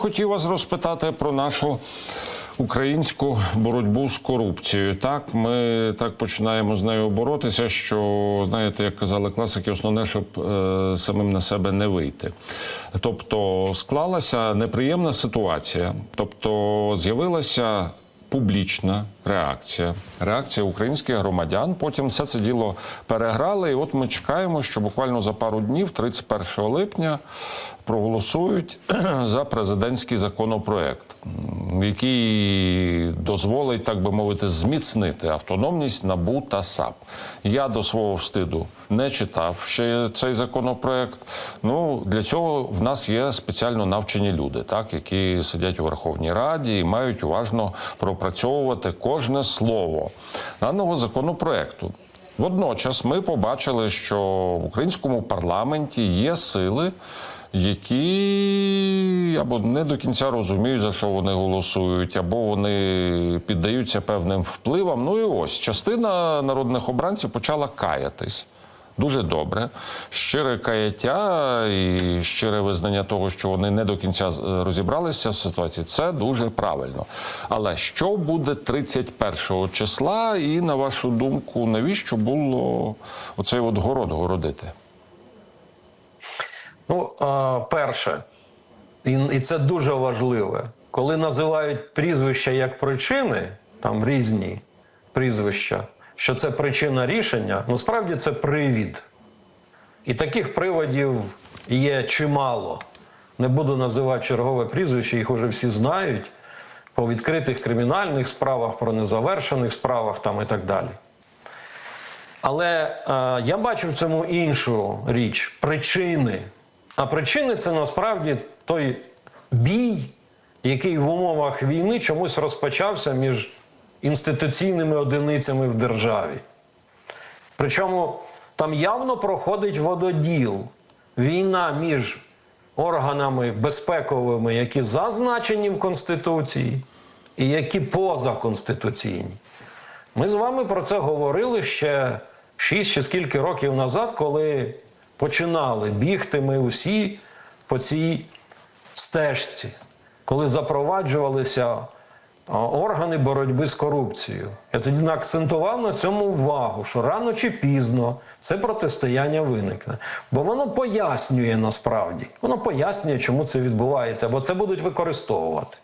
хотів вас розпитати про нашу українську боротьбу з корупцією. Так, ми так починаємо з нею боротися. Що знаєте, як казали класики, основне, щоб е, самим на себе не вийти. Тобто склалася неприємна ситуація, тобто з'явилася публічна реакція, реакція українських громадян. Потім все це діло переграли. І от ми чекаємо, що буквально за пару днів, 31 липня, проголосують за президентський законопроект, який дозволить, так би мовити, зміцнити автономність НАБУ та САП. Я до свого встиду не читав ще цей законопроект. Ну для цього в нас є спеціально навчені люди, так які сидять у Верховній Раді і мають уважно пропрацьовувати кожне слово даного законопроекту. Водночас ми побачили, що в українському парламенті є сили, які або не до кінця розуміють, за що вони голосують, або вони піддаються певним впливам. Ну і ось частина народних обранців почала каятись. Дуже добре. Щире каяття і щире визнання того, що вони не до кінця розібралися в ситуації, це дуже правильно. Але що буде 31 числа, і на вашу думку, навіщо було оцей от город городити? Ну, перше, і це дуже важливе, коли називають прізвища як причини, там різні прізвища, що це причина рішення, насправді це привід. І таких приводів є чимало. Не буду називати чергове прізвище, їх вже всі знають по відкритих кримінальних справах, про незавершених справах там і так далі. Але е, я бачу в цьому іншу річ причини. А причини це насправді той бій, який в умовах війни чомусь розпочався між інституційними одиницями в державі. Причому там явно проходить вододіл, війна між органами безпековими, які зазначені в Конституції, і які позаконституційні. Ми з вами про це говорили ще 6 чи скільки років назад, коли починали бігти ми усі по цій стежці, коли запроваджувалися органи боротьби з корупцією. Я тоді акцентував на цьому увагу, що рано чи пізно це протистояння виникне. Бо воно пояснює насправді, воно пояснює, чому це відбувається, бо це будуть використовувати.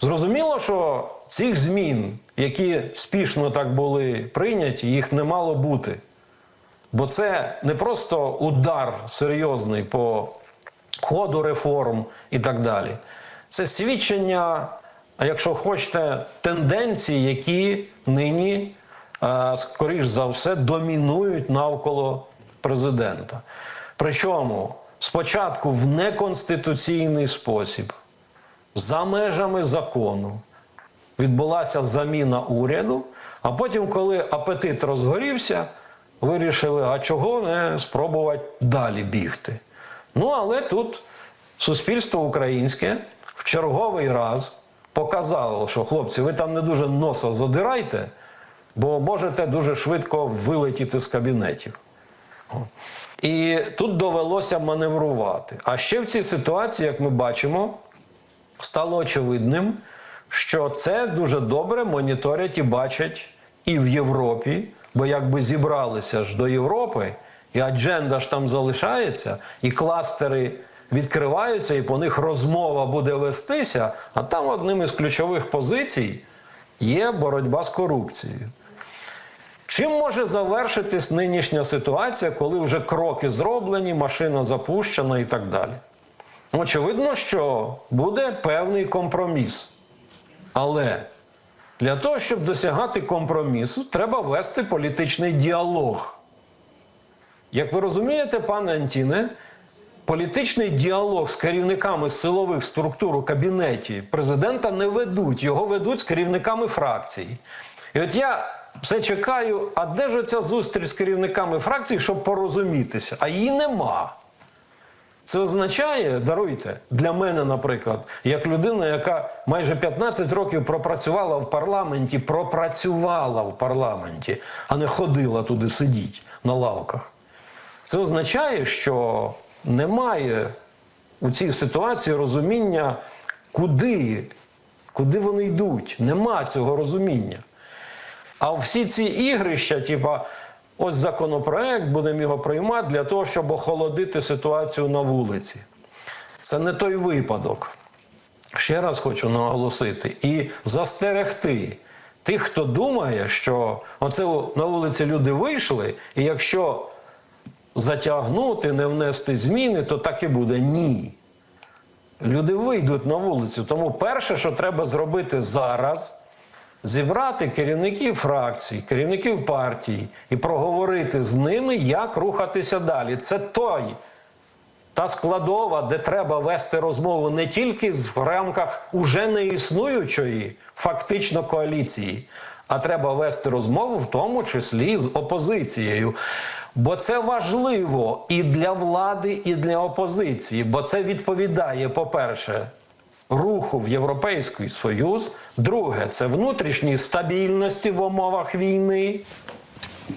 Зрозуміло, що цих змін, які спішно так були прийняті, їх не мало бути. Бо це не просто удар серйозний по ходу реформ і так далі. Це свідчення, а якщо хочете, тенденцій, які нині, скоріш за все, домінують навколо президента. Причому спочатку в неконституційний спосіб, за межами закону, відбулася заміна уряду, а потім, коли апетит розгорівся, вирішили, а чого не спробувати далі бігти. Ну, але тут суспільство українське в черговий раз показало, що хлопці, ви там не дуже носа задирайте, бо можете дуже швидко вилетіти з кабінетів. І тут довелося маневрувати. А ще в цій ситуації, як ми бачимо, стало очевидним, що це дуже добре моніторять і бачать і в Європі, бо якби зібралися ж до Європи, і адженда ж там залишається, і кластери відкриваються, і по них розмова буде вестися. А там одним із ключових позицій є боротьба з корупцією. Чим може завершитись нинішня ситуація, коли вже кроки зроблені, машина запущена і так далі? Очевидно, що буде певний компроміс. Але для того, щоб досягати компромісу, треба вести політичний діалог. Як ви розумієте, пане Антіне, політичний діалог з керівниками силових структур у кабінеті президента не ведуть, його ведуть з керівниками фракцій. І от я все чекаю, а де ж оця зустріч з керівниками фракцій, щоб порозумітися? А її нема. Це означає, даруйте, для мене, наприклад, як людина, яка майже 15 років пропрацювала в парламенті, пропрацювала в парламенті, а не ходила туди сидіть на лавках. Це означає, що немає у цій ситуації розуміння, куди, куди вони йдуть. Нема цього розуміння. А всі ці ігрища, типа, ось законопроект, будемо його приймати для того, щоб охолодити ситуацію на вулиці. Це не той випадок. Ще раз хочу наголосити і застерегти тих, хто думає, що оце на вулиці люди вийшли, і якщо затягнути, не внести зміни, то так і буде. Ні. Люди вийдуть на вулицю. Тому перше, що треба зробити зараз, зібрати керівників фракцій, керівників партій і проговорити з ними, як рухатися далі. Це той та складова, де треба вести розмову не тільки в рамках уже не існуючої фактично коаліції, а треба вести розмову в тому числі з опозицією. Бо це важливо і для влади, і для опозиції, бо це відповідає, по-перше, руху в Європейський Союз. Друге, це внутрішній стабільності в умовах війни.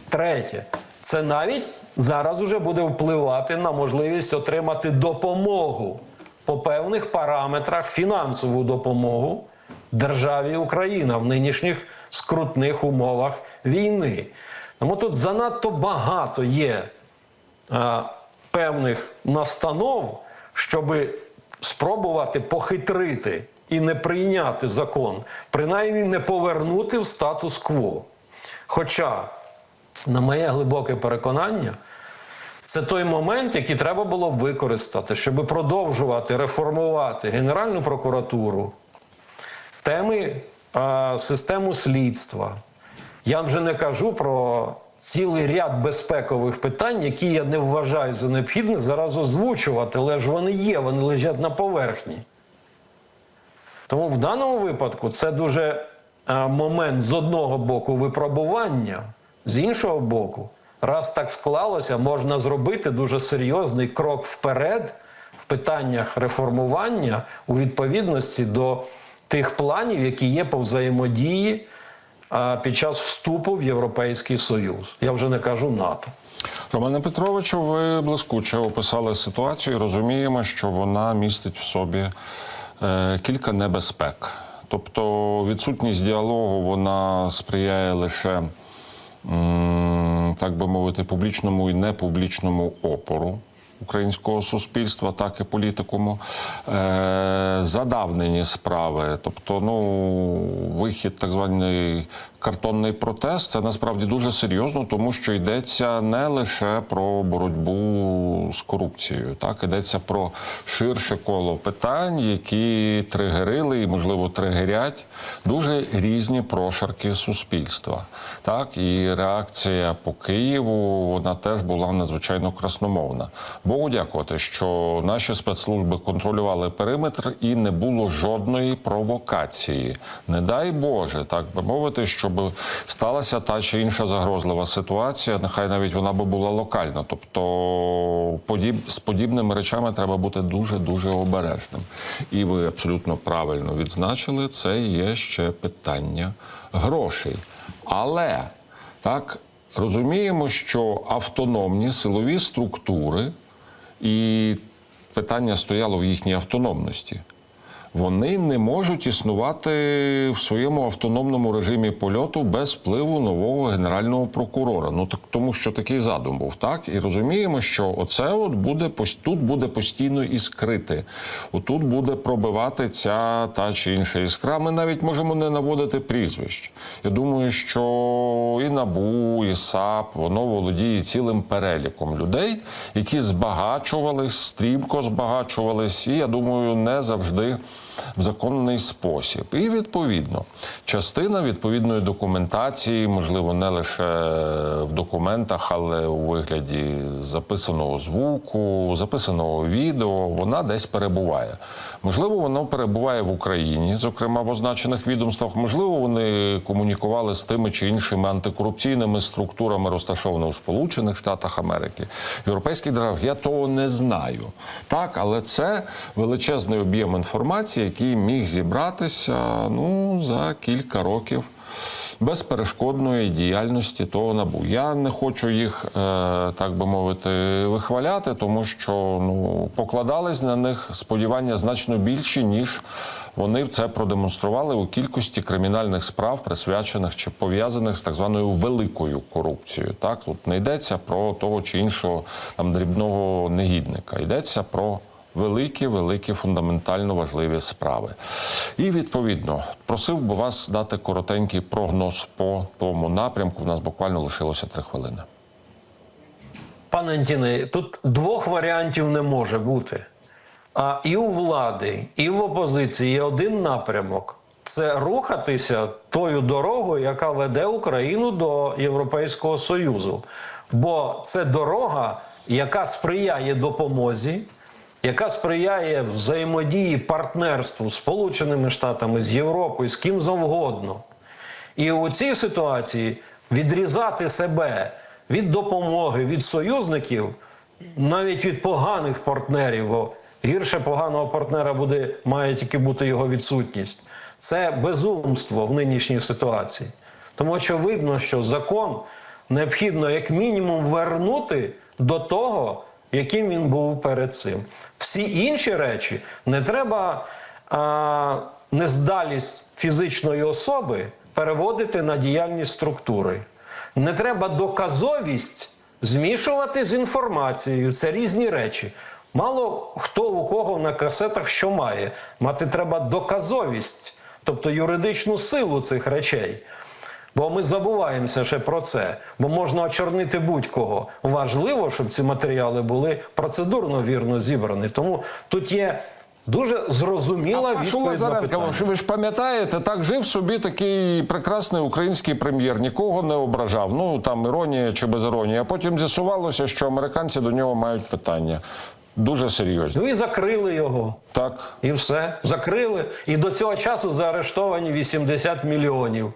Третє, це навіть зараз уже буде впливати на можливість отримати допомогу по певних параметрах, фінансову допомогу державі Україна в нинішніх скрутних умовах війни. Тому тут занадто багато є а, певних настанов, щоб спробувати похитрити і не прийняти закон, принаймні не повернути в статус-кво. Хоча, на моє глибоке переконання, це той момент, який треба було використати, щоб продовжувати реформувати Генеральну прокуратуру, теми а, систему слідства. Я вже не кажу про цілий ряд безпекових питань, які я не вважаю за необхідне зараз озвучувати, але ж вони є, вони лежать на поверхні. Тому в даному випадку це дуже момент з одного боку випробування, з іншого боку, раз так склалося, можна зробити дуже серйозний крок вперед в питаннях реформування у відповідності до тих планів, які є по взаємодії під час вступу в Європейський Союз. Я вже не кажу НАТО. Романе Петровичу, ви блискуче описали ситуацію. Розуміємо, що вона містить в собі е, кілька небезпек. Тобто відсутність діалогу вона сприяє лише, так би мовити, публічному і непублічному опору. Українського суспільства, так і політикуму, е, задавнені справи, тобто, ну, вихід, так званий картонний протест, це насправді дуже серйозно, тому що йдеться не лише про боротьбу з корупцією, так йдеться про ширше коло питань, які тригерили і, можливо, тригерять дуже різні прошарки суспільства. Так, і реакція по Києву вона теж була надзвичайно красномовна. Богу дякувати, що наші спецслужби контролювали периметр і не було жодної провокації. Не дай Боже, так би мовити, щоб сталася та чи інша загрозлива ситуація. Нехай навіть вона би була локальна. Тобто подіб, з подібними речами треба бути дуже дуже обережним. І ви абсолютно правильно відзначили, це є ще питання грошей. Але так розуміємо, що автономні силові структури і питання стояло в їхній автономності. Вони не можуть існувати в своєму автономному режимі польоту без впливу нового генерального прокурора. Ну так тому, що такий задум був, так і розуміємо, що оце от буде тут буде постійно іскрити. Отут буде пробивати ця та чи інша іскра. Ми навіть можемо не наводити прізвищ. Я думаю, що і НАБУ, і САП воно володіє цілим переліком людей, які збагачувались, стрімко збагачувались, і я думаю, не завжди в законний спосіб. І відповідно, частина відповідної документації, можливо, не лише в документах, але у вигляді записаного звуку, записаного відео, вона десь перебуває. Можливо, воно перебуває в Україні, зокрема в означених відомствах. Можливо, вони комунікували з тими чи іншими антикорупційними структурами, розташованими у Сполучених Штатах Америки, європейських держав. Я того не знаю. Так, але це величезний об'єм інформації, який міг зібратися ну за кілька років. безперешкодної діяльності того набу. Я не хочу їх, е, так би мовити, вихваляти, тому що ну покладались на них сподівання значно більші, ніж вони це продемонстрували у кількості кримінальних справ, присвячених чи пов'язаних з так званою великою корупцією. Так тут не йдеться про того чи іншого там дрібного негідника, йдеться про великі, великі, фундаментально важливі справи. І відповідно просив би вас дати коротенький прогноз по тому напрямку. У нас буквально лишилося три хвилини. Пане Антіне, тут двох варіантів не може бути. А і у влади, і в опозиції є один напрямок це рухатися тою дорогою, яка веде Україну до Європейського Союзу. Бо це дорога, яка сприяє допомозі, яка сприяє взаємодії партнерству з Сполученими Штатами, з Європою, з ким завгодно. І у цій ситуації відрізати себе від допомоги, від союзників, навіть від поганих партнерів, бо гірше поганого партнера буде, має тільки бути його відсутність. Це безумство в нинішній ситуації. Тому очевидно, що закон необхідно як мінімум вернути до того, яким він був перед цим. Всі інші речі не треба а, нездалість фізичної особи переводити на діяльність структури. Не треба доказовість змішувати з інформацією. Це різні речі. Мало хто у кого на касетах що має. Мати треба доказовість, тобто юридичну силу цих речей. Бо ми забуваємося ще про це, бо можна очорнити будь-кого. Важливо, щоб ці матеріали були процедурно вірно зібрані. Тому тут є дуже зрозуміла Пашу відповідь на Лазаренко, ви ж пам'ятаєте, так жив собі такий прекрасний український прем'єр, нікого не ображав. Ну там іронія чи без іронії. А потім з'ясувалося, що американці до нього мають питання дуже серйозні. Ну і закрили його. Так. І все. Закрили. І до цього часу заарештовані 80 мільйонів,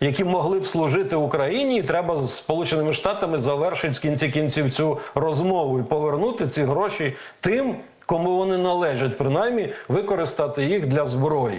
які могли б служити Україні. І треба з Сполученими Штатами завершити в кінці кінців цю розмову і повернути ці гроші тим, кому вони належать, принаймні використати їх для зброї.